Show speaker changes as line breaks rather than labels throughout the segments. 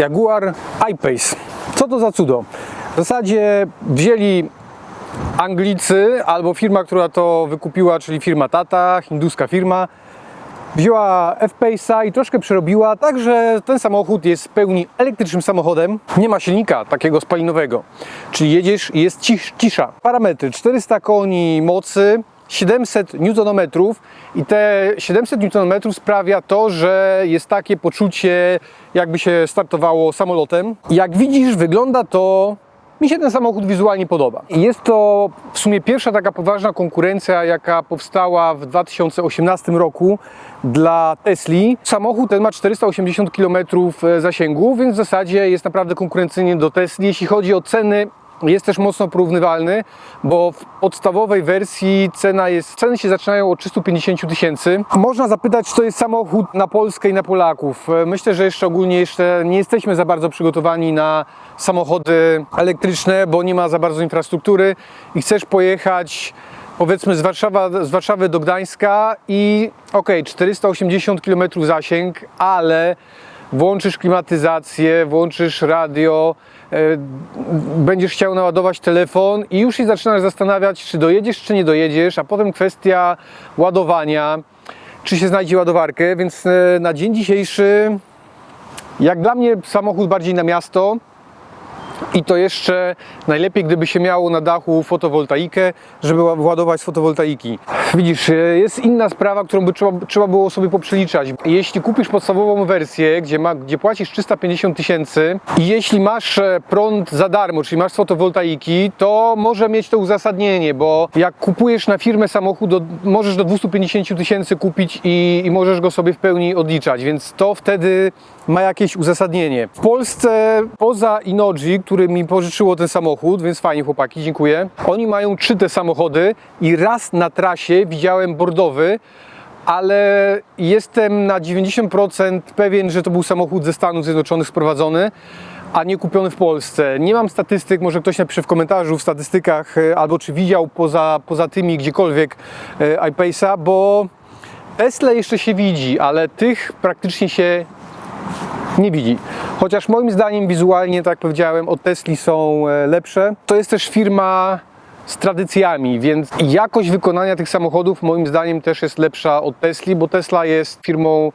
Jaguar I-Pace. Co to za cudo? W zasadzie wzięli Anglicy albo firma, która to wykupiła, czyli firma Tata, hinduska firma, wzięła F-Pace'a i troszkę przerobiła, tak że ten samochód jest w pełni elektrycznym samochodem. Nie ma silnika takiego spalinowego, czyli jedziesz i jest cisz, cisza. Parametry 400 koni mocy, 700 Nm i te 700 Nm sprawia to, że jest takie poczucie, jakby się startowało samolotem. Jak widzisz, wygląda to mi się ten samochód wizualnie podoba. Jest to w sumie pierwsza taka poważna konkurencja, jaka powstała w 2018 roku dla Tesli. Samochód ten ma 480 km zasięgu, więc w zasadzie jest naprawdę konkurencyjny do Tesli. Jeśli chodzi o ceny, jest też mocno porównywalny, bo w podstawowej wersji cena jest, ceny się zaczynają od 350 tysięcy. Można zapytać, czy to jest samochód na Polskę i na Polaków. Myślę, że jeszcze ogólnie jeszcze nie jesteśmy za bardzo przygotowani na samochody elektryczne, bo nie ma za bardzo infrastruktury i chcesz pojechać powiedzmy z, Warszawa, z Warszawy do Gdańska i okej, 480 km zasięg, ale włączysz klimatyzację, włączysz radio, e, będziesz chciał naładować telefon i już się zaczynasz zastanawiać, czy dojedziesz, czy nie dojedziesz, a potem kwestia ładowania, czy się znajdzie ładowarkę, więc e, na dzień dzisiejszy, jak dla mnie samochód bardziej na miasto, i to jeszcze najlepiej, gdyby się miało na dachu fotowoltaikę, żeby ła- ładować z fotowoltaiki. Widzisz, e, jest inna sprawa, którą by trzeba, trzeba było sobie poprzeliczać. Jeśli kupisz podstawową wersję, gdzie, ma, gdzie płacisz 350 tysięcy i jeśli masz e, prąd za darmo, czyli masz fotowoltaiki, to może mieć to uzasadnienie, bo jak kupujesz na firmę samochód, do, możesz do 250 tysięcy kupić i, i możesz go sobie w pełni odliczać, więc to wtedy ma jakieś uzasadnienie. W Polsce poza Inoji, który mi pożyczyło ten samochód, więc fajnie chłopaki, dziękuję. Oni mają trzy te samochody i raz na trasie widziałem bordowy, ale jestem na 90% pewien, że to był samochód ze Stanów Zjednoczonych sprowadzony, a nie kupiony w Polsce. Nie mam statystyk, może ktoś napisze w komentarzu w statystykach, e, albo czy widział poza, poza tymi gdziekolwiek e, iPace'a, bo Tesla jeszcze się widzi, ale tych praktycznie się nie widzi. Chociaż moim zdaniem wizualnie, tak jak powiedziałem, od Tesli są e, lepsze. To jest też firma z tradycjami, więc jakość wykonania tych samochodów moim zdaniem też jest lepsza od Tesli, bo Tesla jest firmą,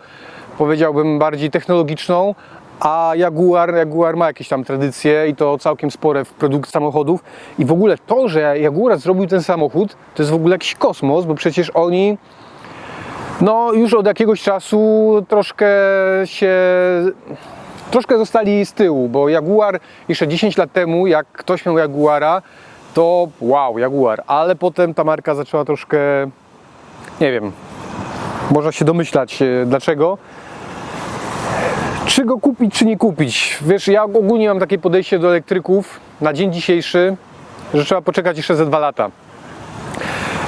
powiedziałbym, bardziej technologiczną, a Jaguar, Jaguar ma jakieś tam tradycje i to całkiem spore w produkcji samochodów. I w ogóle to, że Jaguar zrobił ten samochód, to jest w ogóle jakiś kosmos, bo przecież oni no już od jakiegoś czasu troszkę się troszkę zostali z tyłu, bo Jaguar jeszcze 10 lat temu, jak ktoś miał Jaguara, to wow, Jaguar, ale potem ta marka zaczęła troszkę, nie wiem, można się domyślać e, dlaczego. Czy go kupić, czy nie kupić? Wiesz, ja ogólnie mam takie podejście do elektryków na dzień dzisiejszy, że trzeba poczekać jeszcze ze dwa lata.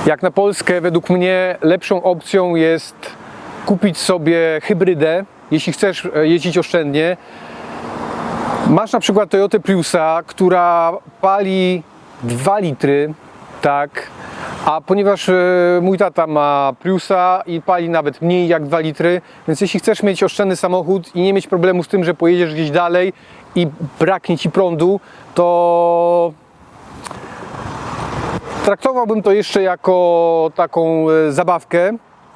Jak na Polskę, według mnie lepszą opcją jest kupić sobie hybrydę, jeśli chcesz e, jeździć oszczędnie. Masz na przykład Toyota Priusa, która pali 2 litry, tak, a ponieważ e, mój tata ma Priusa i pali nawet mniej jak 2 litry, więc jeśli chcesz mieć oszczędny samochód i nie mieć problemu z tym, że pojedziesz gdzieś dalej i braknie ci prądu, to traktowałbym to jeszcze jako taką e, zabawkę,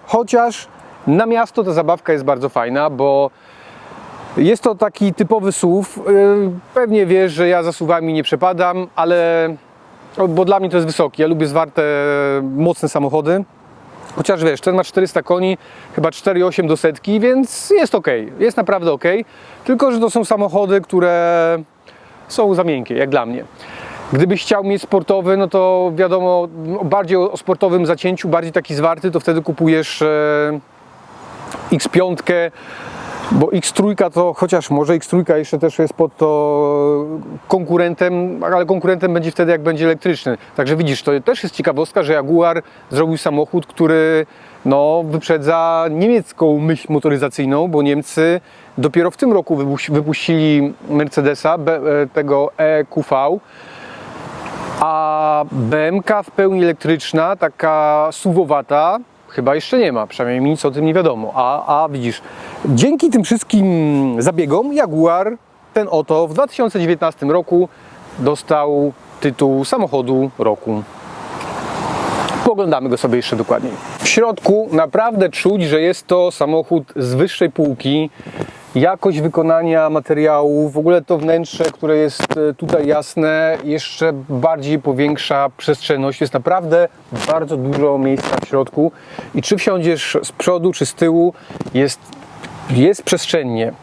chociaż na miasto ta zabawka jest bardzo fajna, bo jest to taki typowy SUV. E, Pewnie wiesz, że ja za SUVami nie przepadam, ale bo dla mnie to jest wysoki. Ja lubię zwarte, mocne samochody. Chociaż wiesz, ten ma 400 koni, chyba 4,8 do setki, więc jest ok, jest naprawdę ok. Tylko, że to są samochody, które są za miękkie, jak dla mnie. Gdybyś chciał mieć sportowy, no to wiadomo, bardziej o sportowym zacięciu, bardziej taki zwarty, to wtedy kupujesz e, X5, bo X3 to chociaż może X3 jeszcze też jest pod to konkurentem, ale konkurentem będzie wtedy jak będzie elektryczny. Także widzisz, to też jest ciekawostka, że Jaguar zrobił samochód, który no, wyprzedza niemiecką myśl motoryzacyjną, bo Niemcy dopiero w tym roku wypuś- wypuścili Mercedesa, e, tego EQV, BMK w pełni elektryczna, taka suwowata, chyba jeszcze nie ma, przynajmniej mi nic o tym nie wiadomo. A, a widzisz, dzięki tym wszystkim zabiegom Jaguar ten oto w 2019 roku dostał tytuł samochodu roku. Poglądamy go sobie jeszcze dokładniej. W środku naprawdę czuć, że jest to samochód z wyższej półki. Jakość wykonania materiału, w ogóle to wnętrze, które jest e, tutaj jasne, jeszcze bardziej powiększa przestrzenność. Jest naprawdę bardzo dużo miejsca w środku i czy wsiądziesz z przodu, czy z tyłu, jest, jest przestrzennie.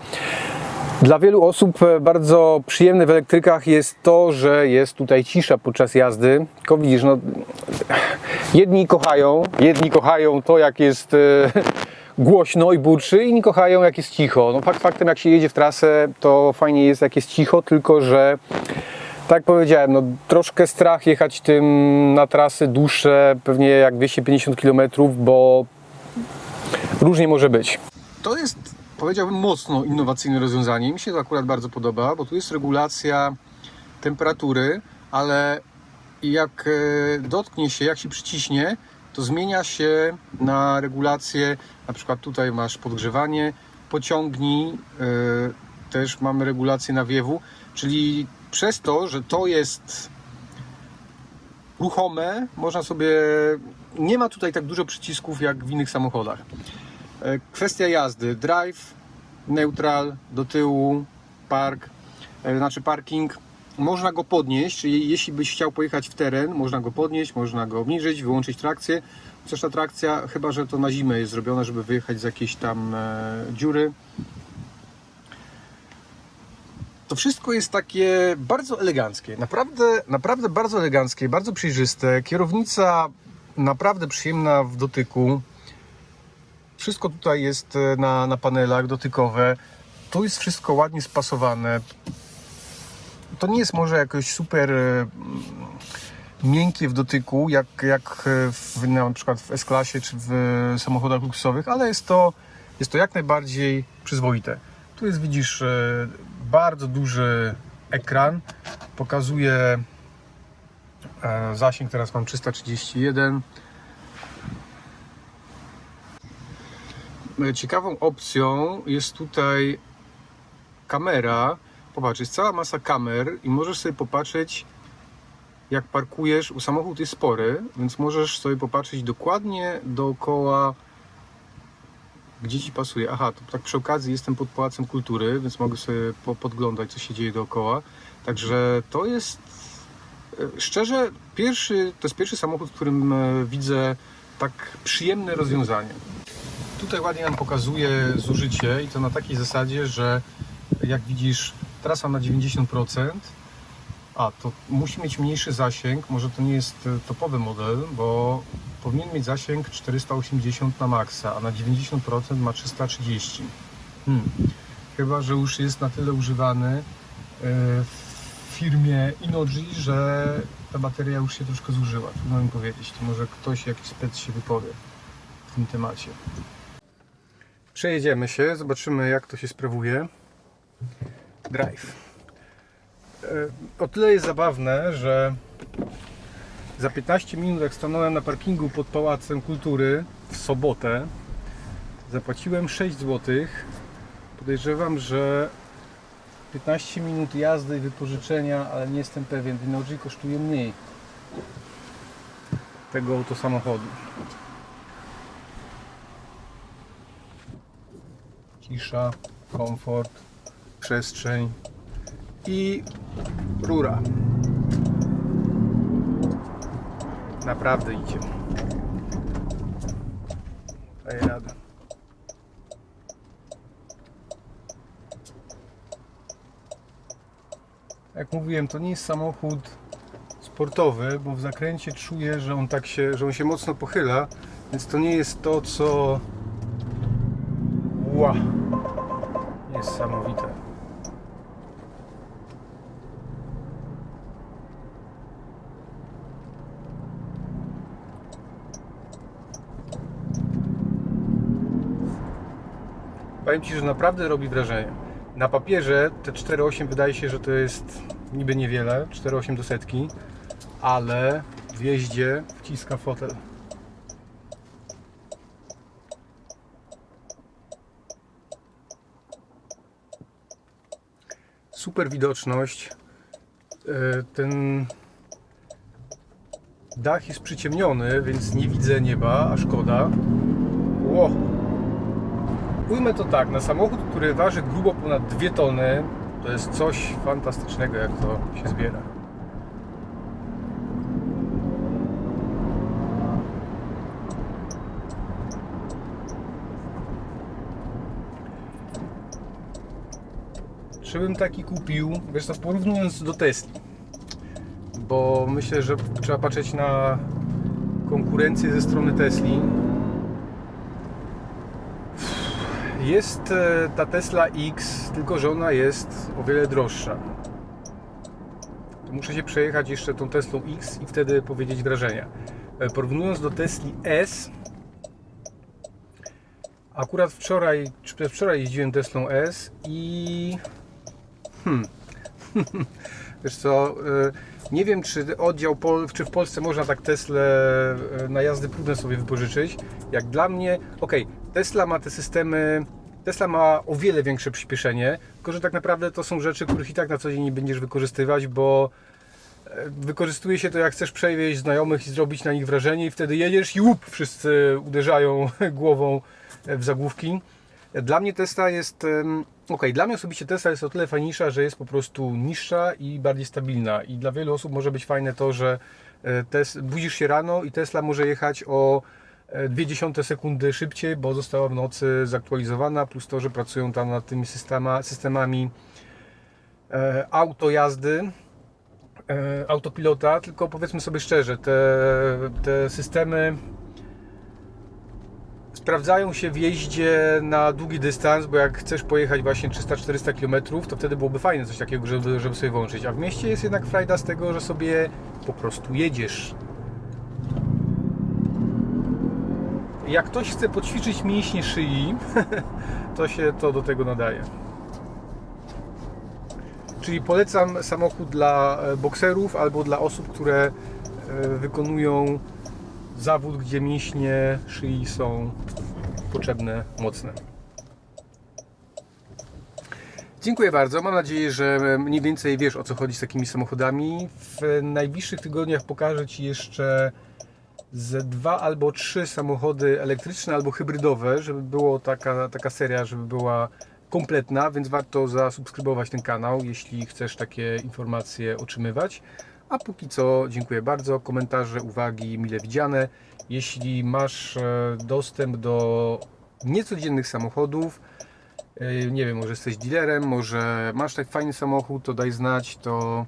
Dla wielu osób e, bardzo przyjemne w elektrykach jest to, że jest tutaj cisza podczas jazdy. Tylko widzisz, no, jedni kochają, jedni kochają to, jak jest e, głośno i burczy, inni kochają, jak jest cicho. No, fakt faktem, jak się jedzie w trasę, to fajnie jest, jak jest cicho, tylko że tak powiedziałem, no, troszkę strach jechać tym na trasy dłuższe, pewnie jak 250 km, bo różnie może być. To jest, powiedziałbym, mocno innowacyjne rozwiązanie. Mi się to akurat bardzo podoba, bo tu jest regulacja temperatury, ale jak e, dotknie się, jak się przyciśnie, to zmienia się na regulację, na przykład tutaj masz podgrzewanie, pociągnij, e, też mamy regulację nawiewu, czyli przez to, że to jest ruchome, można sobie, nie ma tutaj tak dużo przycisków jak w innych samochodach. E, Kwestia jazdy, drive, neutral, do tyłu, park, e, znaczy parking. Można go podnieść, czyli jeśli byś chciał pojechać w teren, można go podnieść, można go obniżyć, wyłączyć trakcję. Chociaż ta trakcja, chyba że to na zimę jest zrobiona, żeby wyjechać z jakiejś tam e, dziury. To wszystko jest takie bardzo eleganckie, naprawdę, naprawdę bardzo eleganckie, bardzo przejrzyste. Kierownica naprawdę przyjemna w dotyku. Wszystko tutaj jest e, na, na panelach dotykowe. Tu jest wszystko ładnie spasowane. To nie jest może jakoś super e, mm, miękkie w dotyku, jak, jak e, w, na przykład w S-klasie czy w samochodach luksusowych, ale jest to, jest to jak najbardziej przyzwoite. Tu jest, widzisz, e, bardzo duży ekran. Pokazuje zasięg, teraz mam 331. E, Ciekawą opcją jest tutaj kamera. Popatrz, jest cała masa kamer i możesz sobie popatrzeć, jak parkujesz. Samochód jest spory, więc możesz sobie popatrzeć dokładnie dookoła, gdzie ci pasuje. Aha, to tak przy okazji jestem pod Pałacem Kultury, więc mogę sobie po- podglądać, co się dzieje dookoła. Także to jest e, szczerze pierwszy, to jest pierwszy samochód, w którym e, widzę tak przyjemne rozwiązanie. Tutaj ładnie nam pokazuje zużycie i to na takiej zasadzie, że jak widzisz, trasa na 90%, a to musi mieć mniejszy zasięg, może to nie jest e, topowy model, bo powinien mieć zasięg 480 na maksa, a na 90% ma 330. Hmm. Chyba, że już jest na tyle używany e, w firmie Inoji, że ta bateria już się troszkę zużyła. Trudno mi powiedzieć, to może ktoś, jakiś spec się wypowie w tym temacie. Przejedziemy się, zobaczymy jak to się sprawuje. Drive. E, O tyle jest zabawne, że za 15 minut jak stanąłem na parkingu pod Pałacem Kultury w sobotę zapłaciłem 6 zł. Podejrzewam, że 15 minut jazdy i wypożyczenia, ale nie jestem pewien, Dinoji kosztuje mniej tego oto samochodu. Cisza, komfort, przestrzeń i rura. Naprawdę idzie. Daję radę. Jak mówiłem, to nie jest samochód sportowy, bo w zakręcie czuję, że on tak się, że on się mocno pochyla, więc to nie jest to, co Ła. Niesamowite. Powiem Ci, że naprawdę robi wrażenie. Na papierze te 4,8 wydaje się, że to jest niby niewiele, 4,8 do setki, ale w jeździe wciska fotel. super widoczność. E, Ten dach jest przyciemniony, więc nie widzę nieba, a szkoda. Ujmę to tak, na samochód, który waży grubo ponad 2 tony, to jest coś fantastycznego, jak to się zbiera. Czy bym taki kupił? Wiesz co, porównując do Tesli, bo myślę, że trzeba patrzeć na konkurencję ze strony Tesli. Jest e, ta Tesla X, tylko że ona jest o wiele droższa. Muszę się przejechać jeszcze tą Teslą X i wtedy powiedzieć wrażenia. E, Porównując do Tesli S, akurat wczoraj, czy przedwczoraj jeździłem Teslą S i Hmm. Wiesz co, y, nie wiem czy oddział, czy w Polsce można tak Tesla na jazdy próbne sobie wypożyczyć. Jak dla mnie, okej, Tesla ma te systemy, Tesla ma o wiele większe przyspieszenie, tylko że tak naprawdę to są rzeczy, których i tak na co dzień nie będziesz wykorzystywać, bo e, wykorzystuje się to jak chcesz przewieźć znajomych i zrobić na nich wrażenie i wtedy jedziesz i łup, wszyscy uderzają głową w zagłówki. Dla mnie Tesla jest. Okej, dla mnie osobiście Tesla jest o tyle fajniejsza, że jest po prostu niższa i bardziej stabilna. I dla wielu osób może być fajne to, że e, tes, budzisz się rano i Tesla może jechać o e, 0,2 sekundy szybciej, bo została w nocy zaktualizowana, plus to, że pracują tam nad tymi systema, systemami e, auto jazdy, e, autopilota. Tylko powiedzmy sobie szczerze, te, te systemy sprawdzają się w jeździe na długi dystans, bo jak chcesz pojechać właśnie 300-400 km, to wtedy byłoby fajne coś takiego, żeby, żeby sobie włączyć. A w mieście jest jednak frajda z tego, że sobie po prostu jedziesz. Jak ktoś chce poćwiczyć mięśnie szyi, to się to do tego nadaje. Czyli polecam samochód dla e, bokserów albo dla osób, które e, wykonują zawód, gdzie mięśnie szyi są potrzebne, mocne. Dziękuję bardzo. Mam nadzieję, że mniej więcej wiesz o co chodzi z takimi samochodami. W najbliższych tygodniach pokażę Ci jeszcze ze dwa albo trzy samochody elektryczne albo hybrydowe, żeby było taka, taka seria, żeby była kompletna, więc warto zasubskrybować ten kanał, jeśli chcesz takie informacje otrzymywać. A póki co dziękuję bardzo. Komentarze, uwagi mile widziane. Jeśli masz e, dostęp do niecodziennych samochodów, e, nie wiem, może jesteś dealerem, może masz tak fajny samochód, to daj znać, to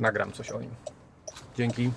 nagram coś o nim. Dzięki.